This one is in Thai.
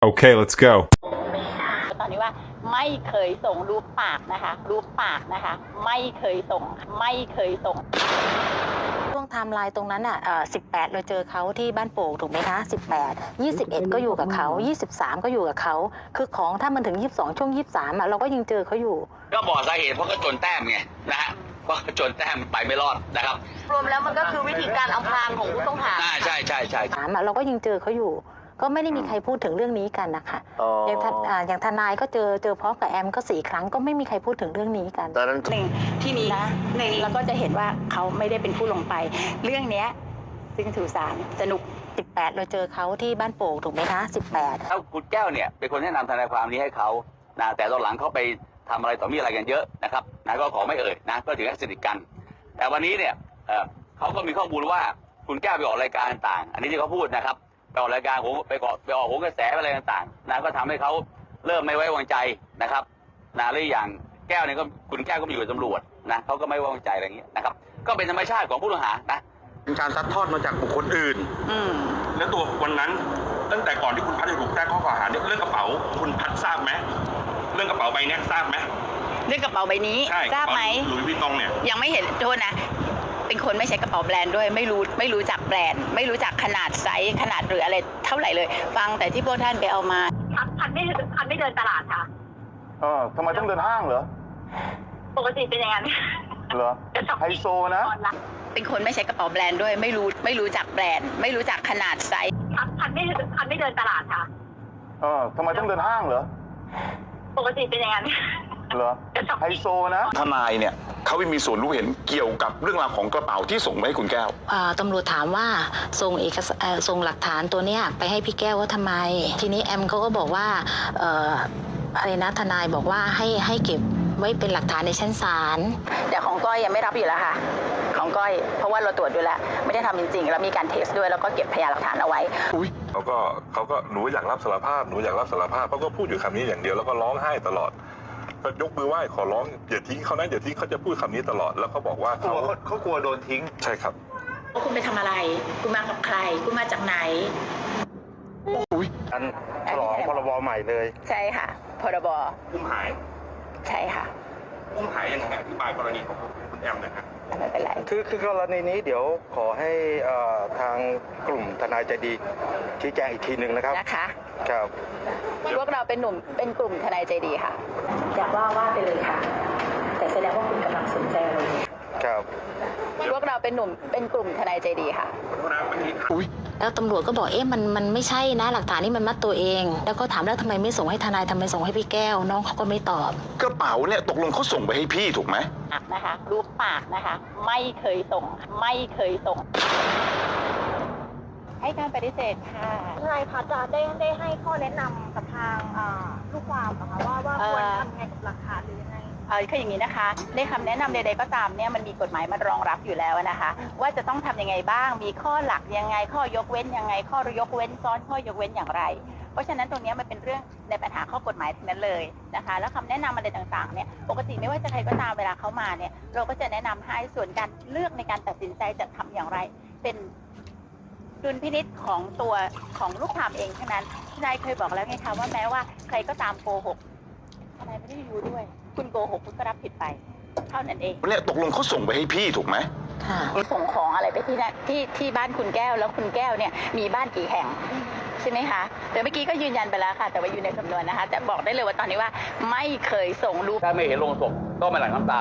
Okay, let's go. ตอนนี้ว่าไม่เคยส่งรูปปากนะคะ รูปปากนะคะ ไม่เคยส่ง ไม่เคยส่ง ช่วงไทม์ไลน์ตรงนั้นอะเอ่อ18เราเจอเขาที่บ้านโป่งถูกไหมคะ18 21ก็อยู่กับเขา23ก็อยู่กับเขา คือของถ้ามันถึง22ช่วง23อะเราก็ยังเจอเขาอยู่ ก็บอกสาเหตุเพราะก็จนแต้มไงนะฮะเพราะจนแต้มไปไม่รอดนะครับ รวมแล้วมันก็คือวิธีการอำพรางของผู้ต้องหาอ่าใช่ใช่ใช่ถามอะเราก็ยังเจอเขาอยู่ ก็ไม่ได้มีใครพูดถึงเรื่องนี้กันนะคะอย่างทนอ่าอย่างทนายก็เจอเจอพร้อมกับแอมก็สี่ครั้งก็ไม่มีใครพูดถึงเรื่องนี้กัน ตอนนั้นหนึ่งที่นี้นะหนึ่งแล้วก็จะเห็นว่าเขาไม่ได้เป็นผู้ลงไป เรื่องเนี้ยซึ่งถือสารสนุก 18 เราเจอเขาที่บ้านโป่งถูกไหมคะ18ถ้าคุณแก้วเนี่ยเป็นคนแนะนำทนายความนี้ให้เขานะแต่ตอนหลังเขาไปทำอะไรต่อมีอะไรกันเยอะนะครับนะก็ขอไม่เอ่ยนะก็ถือว่าสนิทกัน แต่วันนี้เนี่ยเอ่อเขาก็มีข้อมูลว่าคุณแก้วไปออกรายการต่างๆอันนี้ที่เขาพูดนะครับไป ออกรายการผมไปเกาะไปออกโหนกระแสอะไรต่างๆนะก็ทำให้เขาเริ่มไม่ไว้วางใจนะครับนะและอีกอย่างแก้วเนี่ยก็คุณแก้วก็มาอยู่กับตำรวจนะเขาก็ไม่ไว้วางใจอะไรอย่างเงี้ยนะครับ ก็เป็นธรรมชาติของผู้ต้องหานะเป็นการซัดทอดมาจากบุคคลอื่นอืมแล้วตัววันนั้นตั้งแต่ก่อนที่คุณพัดจะถูกแจ้งข้อกล่าวหาเนี่ยเรื่องกระเป๋าคุณพัดทราบไหมเรื่องกระเป๋าใบเนี้ยทราบไหมเรื่องกระเป๋าใบนี้ใช่ทราบไหมหลุยส์วิตตองเนี่ยยังไม่เห็นโทษนะ เป็นคนไม่ใช้กระเป๋าแบรนด์ด้วยไม่รู้ไม่รู้จักแบรนด์ ไม่รู้จักขนาดไซส์ขนาดหรืออะไรเท่าไหร่เลย ฟังแต่ที่พวกท่านไปเอามาพันพันไม่พันไม่เดินตลาดค่ะเออทำไมต้องเดินห้างเหรอปกติเป็นอย่างนั้นเหรอไฮโซนะตอนรับเป็นคนไม่ใช้กระเป๋าแบรนด์ด้วยไม่รู้ไม่รู้จักแบรนด์ ไม่รู้จักขนาดไซส์พันพันไม่พันไม่เดินตลาดค่ะเออทำไมต้องเดินห้างเหรอปกติเป็นอย่างนั้น เหรอไฮโซนะทนายเนี่ยเขาไม่มีส่วนรู้เห็นเกี่ยวกับเรื่องราวของกระเป๋าที่ส่งไปให้คุณแก้ว อ่าตำรวจถามว่าส่งเอกสารเอ่อส่งหลักฐานตัวเนี้ยไปให้พี่แก้วว่าทำไม ทีนี้แอมเขาก็บอกว่าเอ่ออะไรนะทนายบอกว่าให้ให้เก็บไว้เป็นหลักฐานในชั้นศาล แต่ของก้อยยังไม่รับอยู่แล้วค่ะ ของก้อย เพราะว่าเราตรวจดูแล้ว ไม่ได้ทำจริงๆ แล้วมีการเทสด้วย แล้วก็เก็บพยานหลักฐานเอาไว้ เขาก็เขาก็หนูอยากรับสารภาพหนูอยากรับสารภาพเขาก็พูดอยู่คำนี้อย่างเดียวแล้วก็ร้องไห้ตลอด ก็ยกมือไหว้ขอร้องอย่าทิ้งเขานะอย่าทิ้งเขาจะพูดคำนี้ตลอดแล้วเขาบอกว่าเขาเขากลัวโดนทิ้ง ใช่ครับคุณไปทำอะไร คุณมากับใคร คุณมาจากไหน อันฉลองพรบใหม่เลยใช่ค่ะ พรบ อุ้มหาย ใช่ค่ะ อุ้มหายยังไงอธิบายกรณีของ คุณแอมหน่อยครับไม่เป็นไร คือคือกรณีนี้เดี๋ยวขอให้เอ่อทางกลุ่มทนายใจดีชี้แจงอีกทีหนึ่งนะครับนะคะ ครับ พวกเราเป็นหนุ่มเป็นกลุ่มทนายใจดีค่ะ อยากว่าว่าไปเลยค่ะ แต่แสดงว่าคุณกำลังสนใจอะไรครับพ วกเราเป็นหนุ่มเป็นกลุ่มทนายใจดีค่ะแล้วตำรวจก็บอกเอ๊ะมันมันไม่ใช่นะหลักฐานนี่มันมัดตัวเอง แล้วก็ถามแล้วทำไมไม่ส่งให้ทนายทำไมส่งให้พี่แก้ว น้องเขาก็ไม่ตอบ กระเป๋าเนี่ยตกลงเขาส่งไปให้พี่ถูกไหมปากนะคะรูปปากนะคะ ไม่เคยส่ง ไม่เคยส่ง ให้การปฏิเสธค่ะ ทนายพัฒน์จะได้ได้ให้ข้อแนะนำกับทางอ่าลูกความนะคะว่าว่าควรทำไงกับหลักฐ เออคืออย่างนี้นะคะ ในคำแนะนำใดๆก็ตามเนี่ยมันมีกฎหมายมารองรับอยู่แล้วนะคะ ว่าจะต้องทำยังไงบ้าง มีข้อหลักยังไง ข้อยกเว้นยังไง ข้อยกเว้นซ้อนข้อยกเว้นอย่างไร เพราะฉะนั้นตรงนี้มันเป็นเรื่องในปัญหาข้อกฎหมายทั้งนั้นเลยนะคะ แล้วคำแนะนำอะไรต่างๆเนี่ยปกติไม่ว่าจะใครก็ตามเวลาเขามาเนี่ยเราก็จะแนะนำให้ส่วนการเลือกในการตัดสินใจจะทำอย่างไร เป็นดุลพินิษของตัวของลูกความเองเท่านั้นทนายเคยบอกแล้วไงคะว่าแม้ว่าใครก็ตามโกหกทนายไม่ได้รู้ด้วย คุณโกหกคุณก็รับผิดไป เท่านั้นเองเนี่ยตกลงเขาส่งไปให้พี่ถูกไหมค่ะส่งของอะไรไปที่นั่นที่ที่บ้านคุณแก้วแล้วคุณแก้วเนี่ยมีบ้านกี่แห่งใช่ไหมคะแต่เมื่อกี้ก็ยืนยันไปแล้วค่ะ แต่ว่าอยู่ในสำนวนนะคะ แต่บอกได้เลยว่าตอนนี้ว่าไม่เคยส่งรูป ถ้าไม่เห็นลงศพก็ไม่หลั่งน้ำตา